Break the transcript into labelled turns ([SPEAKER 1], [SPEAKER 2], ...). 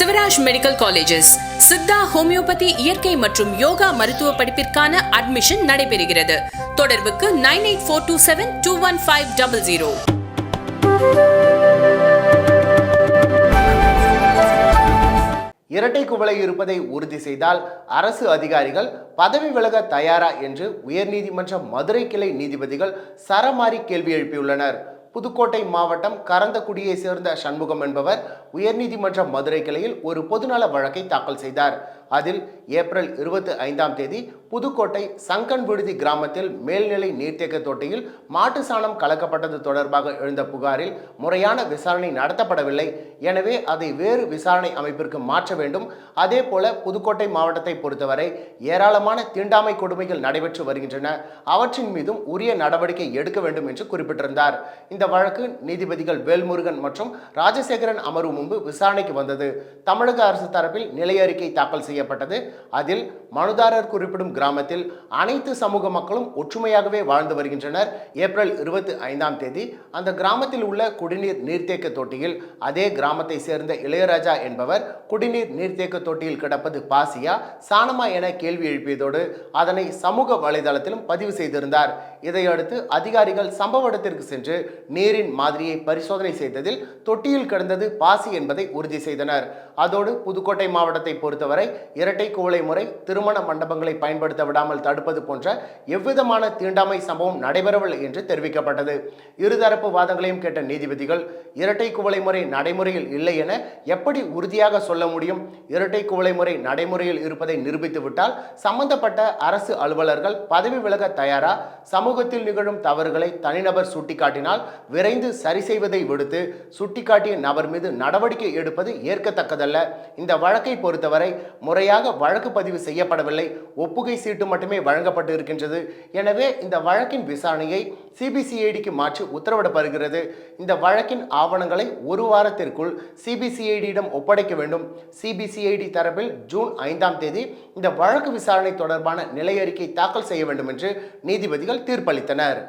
[SPEAKER 1] Sivaraj medical colleges. Siddha homeopathy இயற்கை மற்றும் யோகா மருத்துவ படிப்பிற்கான அட்மிஷன் நடைபெறுகிறது. தொடர்புக்கு nine eight four two seven two one five double zero.
[SPEAKER 2] இரட்டை குவளை இருப்பதை உறுதி செய்தால் அரசு அதிகாரிகள் பதவி விலக தயாரா என்று உயர்நீதிமன்ற மதுரை கிளை நீதிபதிகள் சரமாரி கேள்வி எழுப்பியுள்ளனர். புதுக்கோட்டை மாவட்டம் கரந்தக்குடியை சேர்ந்த சண்முகம் என்பவர் உயர்நீதிமன்ற மதுரை கிளையில் ஒரு பொதுநல வழக்கை தாக்கல் செய்தார். அதில் ஏப்ரல் இருபத்தி ஐந்தாம் தேதி புதுக்கோட்டை சங்கன் விடுதி கிராமத்தில் மேல்நிலை நீர்த்தேக்க தொட்டியில் மாட்டு சாணம் கலக்கப்பட்டது தொடர்பாக எழுந்த புகாரில் முறையான விசாரணை நடத்தப்படவில்லை. எனவே அதை வேறு விசாரணை அமைப்பிற்கு மாற்ற வேண்டும். அதே போல புதுக்கோட்டை மாவட்டத்தை பொறுத்தவரை ஏராளமான தீண்டாமை கொடுமைகள் நடைபெற்று வருகின்றன. அவற்றின் மீதும் உரிய நடவடிக்கை எடுக்க வேண்டும் என்று குறிப்பிட்டிருந்தார். இந்த வழக்கு நீதிபதிகள் வேல்முருகன் மற்றும் ராஜசேகரன் அமர்வு முன்பு விசாரணைக்கு வந்தது. தமிழக அரசு தரப்பில் நிலை அறிக்கை தாக்கல் செய்ய செய்யப்பட்டது. அதில் மனுதாரர் குறிப்பிடும் கிராமத்தில் அனைத்து சமூக மக்களும் ஒற்றுமையாகவே வாழ்ந்து வருகின்றனர். ஏப்ரல் இருபத்தி ஐந்தாம் தேதி அந்த கிராமத்தில் உள்ள குடிநீர் நீர்த்தேக்க தொட்டியில் அதே கிராமத்தை சேர்ந்த இளையராஜா என்பவர் குடிநீர் நீர்த்தேக்க தொட்டியில் கிடப்பது பாசியா சாணமா என கேள்வி எழுப்பியதோடு அதனை சமூக வலைதளத்திலும் பதிவு செய்திருந்தார். இதையடுத்து அதிகாரிகள் சம்பவ இடத்திற்கு சென்று நீரின் மாதிரியை பரிசோதனை செய்ததில் தொட்டியில் கிடந்தது பாசி என்பதை உறுதி செய்தனர். அதோடு புதுக்கோட்டை மாவட்டத்தை பொறுத்தவரை இரட்டை குவளை முறை திருமண மண்டபங்களை பயன்படுத்த விடாமல் தடுப்பது போன்ற எவ்விதமான தீண்டாமை சம்பவம் நடைபெறவில்லை என்று தெரிவிக்கப்பட்டது. இருதரப்பு வாதங்களையும் கேட்ட நீதிபதிகள் இரட்டை குவளை முறை நடைமுறையில் இல்லை என எப்படி உறுதியாக சொல்ல முடியும்? இரட்டை குவளை முறை நடைமுறையில் இருப்பதை நிரூபித்துவிட்டால் சம்பந்தப்பட்ட அரசு அலுவலர்கள் பதவி விலக தயாரா? சமூகத்தில் நிகழும் தவறுகளை தனிநபர் சுட்டிக்காட்டினால் விரைந்து சரி செய்வதை விடுத்து சுட்டிக்காட்டிய நபர் மீது நடவடிக்கை எடுப்பது ஏற்கத்தக்கதல்ல. இந்த வழக்கை பொறுத்தவரை முறையாக வழக்கு பதிவு செய்யப்படவில்லை. ஒப்புகை சீட்டு மட்டுமே வழங்கப்பட்டு இருக்கின்றது. எனவே இந்த வழக்கின் விசாரணையை சிபிசிஐடிக்கு மாற்றி உத்தரவிடப்படுகிறது. இந்த வழக்கின் ஆவணங்களை ஒரு வாரத்திற்குள் சிபிசிஐடியிடம் ஒப்படைக்க வேண்டும். சிபிசிஐடி தரப்பில் ஜூன் ஐந்தாம் தேதி இந்த வழக்கு விசாரணை தொடர்பான நிலை அறிக்கை தாக்கல் செய்ய வேண்டும் என்று நீதிபதிகள் தீர்ப்பளித்தனர்.